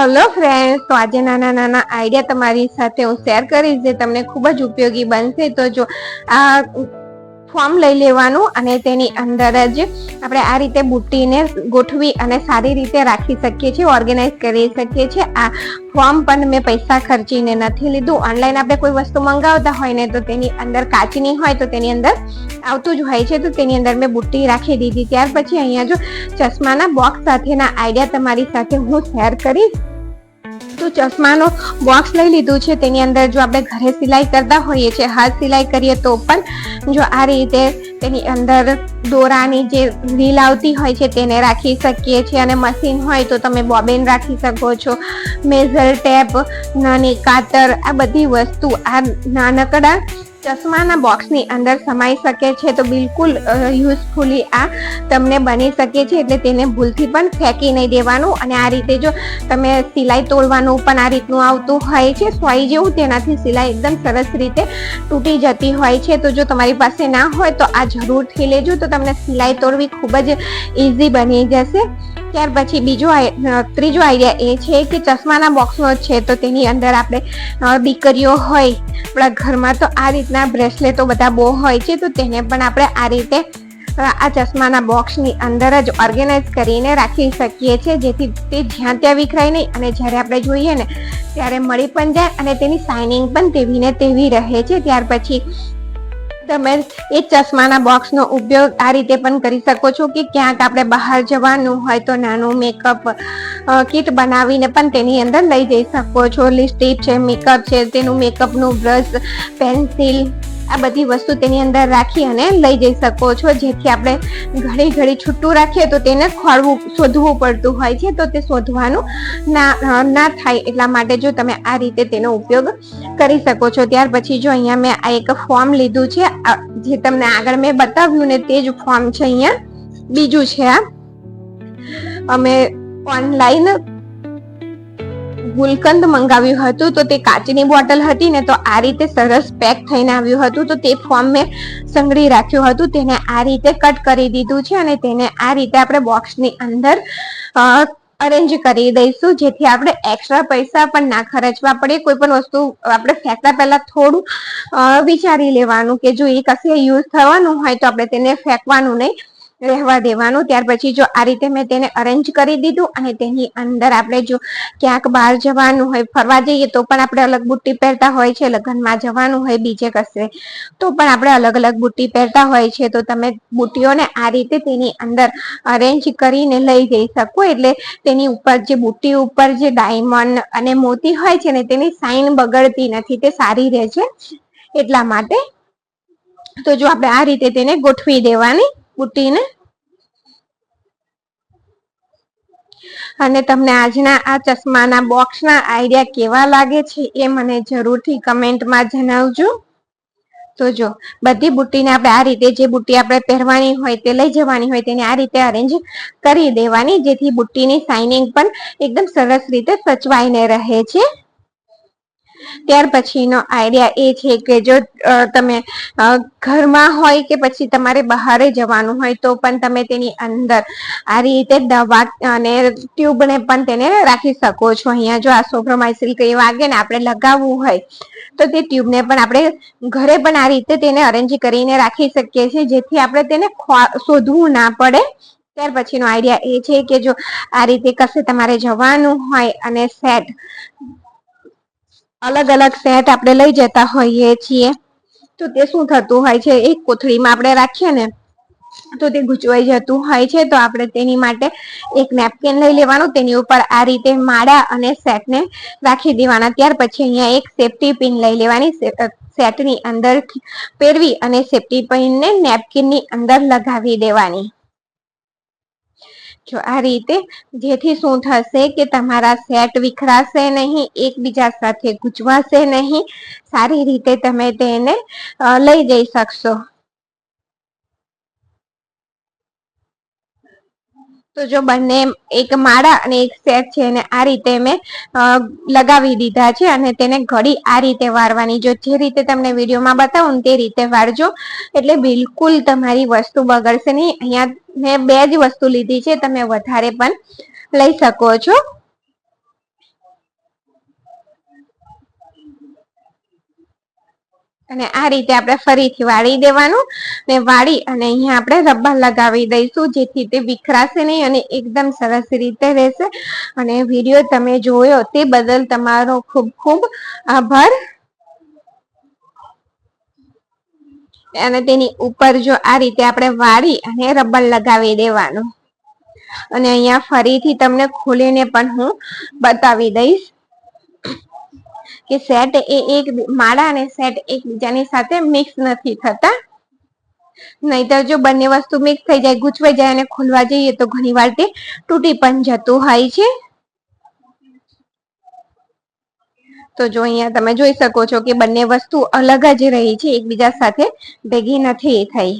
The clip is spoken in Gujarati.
હલો ફ્રેન્ડ તો આજે નાના નાના આઈડિયા તમારી સાથે હું શેર કરીશ જે તમને ખૂબ જ ઉપયોગી બનશે. તો જો આ ફોર્મ લઈ લેવાનું અને તેની અંદર જ આપણે આ રીતે બુટ્ટીને ગોઠવી અને સારી રીતે રાખી શકીએ છીએ ઓર્ગેનાઇઝ કરી શકીએ છીએ. આ ફોર્મ પણ મેં પૈસા ખર્ચીને નથી લીધું. ઓનલાઈન આપણે કોઈ વસ્તુ મંગાવતા હોય ને તો તેની અંદર કાચની હોય તો તેની અંદર આવતું જ હોય છે. તો તેની અંદર મેં બુટ્ટી રાખી દીધી. ત્યાર પછી અહીંયા જો ચશ્માના બોક્સ સાથેના આઈડિયા તમારી સાથે હું શેર કરીશ. તો ચશ્માનો બોક્સ લઈ લીધું છે. તેની અંદર જો આપણે ઘરે સિલાઈ કરતા હોઈએ છીએ, હાથ સિલાઈ કરીએ તો પણ જો આ રીતે તેની અંદર દોરાની જે રીલ આવતી હોય છે તેને રાખી શકીએ છીએ અને મશીન હોય તો તમે બોબિન રાખી શકો છો. મેઝર ટેપ, નાની કાતર, આ બધી વસ્તુ આ નાનકડા ચશ્માના બોક્સની અંદર સમાઈ શકે છે તો બિલકુલ યુઝફુલી આ તમને બની શકે છે એટલે તેને ભૂલથી પણ ફેંકી નહીં દેવાનું. અને આ રીતે જો તમે સિલાઈ તોડવાનું પણ આ રીતનું આવતું હોય છે, સોય જેવું તેનાથી સિલાઈ એકદમ સરસ રીતે તૂટી જતી હોય છે. તો જો તમારી પાસે ના હોય તો આ જરૂરથી લેજો. તો તમને સિલાઈ તોડવી ખૂબ જ ઇઝી બની જશે. ત્યાર પછી બીજો ત્રીજો આઈડિયા એ છે કે ચશ્માના બોક્સનો છે. તો તેની અંદર આપણે દીકરીઓ હોય, આપણા ઘરમાં તો આ રીતના બ્રેસલેટો બધા બહુ હોય છે, તો તેને પણ આપણે આ રીતે આ ચશ્માના બોક્સની અંદર જ ઓર્ગેનાઇઝ કરીને રાખી શકીએ છીએ. જેથી તે જ્યાં ત્યાં વિખરાય નહીં અને જ્યારે આપણે જોઈએ ને, ત્યારે મળી પણ જાય અને તેની શાઇનિંગ પણ તેવી ને તેવી રહે છે. ત્યાર પછી તમે એ ચશ્માના બોક્સનો ઉપયોગ આ રીતે પણ કરી શકો છો કે ક્યાંક આપણે બહાર જવાનું હોય તો નાનું મેકઅપ કીટ બનાવીને પણ તેની અંદર લઈ જઈ શકો છો. લિપસ્ટિક છે મેકઅપ છે, તેનું મેકઅપનું બ્રશ પેન્સિલ આ બધી વસ્તુ તેની અંદર રાખી અને લઈ જઈ શકો છો. જેથી આપણે ઘડી ઘડી છૂટું રાખીએ તો તેને ખોળવું, શોધવું પડતું હોય છે. તો તે શોધવાનું ના ના થાય એટલા માટે જો તમે આ રીતે તેનો ઉપયોગ કરી શકો છો. ત્યાર પછી જો અહીંયા મેં આ એક ફોર્મ લીધું છે. જે તમને આગળ મેં બતાવ્યું ને તે જ ફોર્મ છે અહીંયા. બીજું છે આ. અમે ઓનલાઈન ગુલકંદ મંગાવ્યું હતું, તો તે કાચની બોટલ હતી ને તો આ રીતે સરસ પેક થઈને આવ્યું હતું, તો તે ફોર્મ મેં સંગળી રાખ્યું હતું, તેને આ રીતે કટ કરી દીધું છે અને તેને આ રીતે આપણે બોક્સની અંદર અરેન્જ કરી દઈશું, જેથી આપણે એક્સ્ટ્રા પૈસા પણ ના ખર્ચવા પડે, કોઈ પણ વસ્તુ આપણે ફેંકતા પહેલા થોડું વિચારી લેવાનું કે જો એ કશે યુઝ થવાનું હોય તો આપણે તેને ફેંકવાનું નહીં. રહેવા દેવાનું. ત્યાર પછી જો આ રીતે મેં તેને અરેન્જ કરી દીધું અને તેની અંદર આપણે જો ક્યાંક બહાર જવાનું હોય, ફરવા જઈએ તો પણ આપણે અલગ બુટ્ટી પહેરતા હોય છે, લગ્નમાં જવાનું હોય, બીજે કશે, તો પણ આપણે અલગ અલગ બુટ્ટી પહેરતા હોય છે. તો તમે બુટ્ટીઓને આ રીતે તેની અંદર અરેન્જ કરીને લઈ જઈ શકો. એટલે તેની ઉપર જે બુટ્ટી ઉપર જે ડાયમંડ અને મોતી હોય છે ને, તેની સાઈન બગડતી નથી. તે સારી રહે છે એટલા માટે. તો જો આપણે આ રીતે તેને ગોઠવી દેવાની. બુટ્ટીને અને તમને આજના આ ચશ્માના બોક્સના આઈડિયા કેવા લાગે છે એ મને જરૂરથી કમેન્ટમાં જણાવજો. તો જો, બધી બુટ્ટીને આપણે આ રીતે જે બુટ્ટી આપણે પહેરવાની હોય તે લઈ જવાની હોય તેને આ રીતે અરેન્જ કરી દેવાની, જેથી બુટ્ટીની શાઇનિંગ પણ એકદમ સરસ રીતે સચવાઈને રહે છે. ત્યાર પછીનો આઈડિયા એ છે કે જો તમે ઘરમાં હોય કે પછી તમારે બહારે જવાનું હોય તો પણ તમે તેની અંદર આ રીતે દવા અને ટ્યુબને પણ તેને રાખી શકો છો. અહીંયા જો આ સોફ્રોમાઇસિલ કઈ વાગે ને આપણે લગાવવું હોય તો તે ટ્યુબને પણ આપણે ઘરે પણ આ રીતે તેને અરેન્જ કરીને રાખી શકીએ છીએ, જેથી આપણે તેને શોધવું ના પડે. ત્યાર પછીનો આઈડિયા એ છે કે જો આ રીતે કશે તમારે જવાનું હોય અને સેટ અલગ અલગ સેટ આપણે લઈ જતા હોઈએ છીએ. તો તે શું થતું હોય છે? એક કોથળીમાં આપણે રાખીએ ને, તો તે ગૂંચવાઈ જતું હોય છે. તો આપણે તેની માટે એક નેપકિન લઈ લેવાનું. તેની ઉપર આ રીતે માળા અને સેટને રાખી દેવાના. ત્યાર પછી અહીંયા એક સેફટી પિન લઈ લેવાની. સેટની અંદર પહેરવી અને સેફટી પિનને નેપકિનની અંદર લગાવી દેવાની. જો આ રીતે જેથી શું થશે કે તમારા સેટ વિખરાશે નહીં, એકબીજા સાથે ગૂંચવાશે નહીં, સારી રીતે તમે તેને લઈ જઈ શકશો. તો જો બંને એક માળા અને એક સેટ છે અને આ રીતે મેં લગાવી દીધા છે અને તેને ઘડી આ રીતે વારવાની જો જે રીતે તમને વિડીયોમાં બતાવું તે રીતે વારજો એટલે બિલકુલ તમારી વસ્તુ બગડશે નહીં. અહીંયા મેં બે જ વસ્તુ લીધી છે, તમે વધારે પણ લઈ શકો છો. અને આ રીતે આપણે ફરીથી વાળી દેવાનું ને વાળી અને અહીંયા આપણે રબર લગાવી દઈશું, જેથી તે વિખરાશે નહીં અને એકદમ સરસ રીતે રહેશે. અને વીડિયો તમે જોયો તે બદલ તમારો ખૂબ ખૂબ આભાર. અને તેની ઉપર જો આ રીતે આપણે વાળી અને રબર લગાવી દેવાનું. અને અહીંયા ફરીથી તમને ખોલીને પણ હું બતાવી દઈશ. કે સેટ એ એક માળા અને સેટ એકબીજાની સાથે મિક્સ નથી થતા. નહીતર જો બંને વસ્તુ મિક્સ થઈ જાય, ગૂંચવાઈ જાય અને ખોલવા જઈએ તો ઘણી વાર તે તૂટી પણ જતું હોય છે. તો જો અહીંયા તમે જોઈ શકો છો કે બંને વસ્તુ અલગ જ રહી છે, એકબીજા સાથે ભેગી નથી થઈ.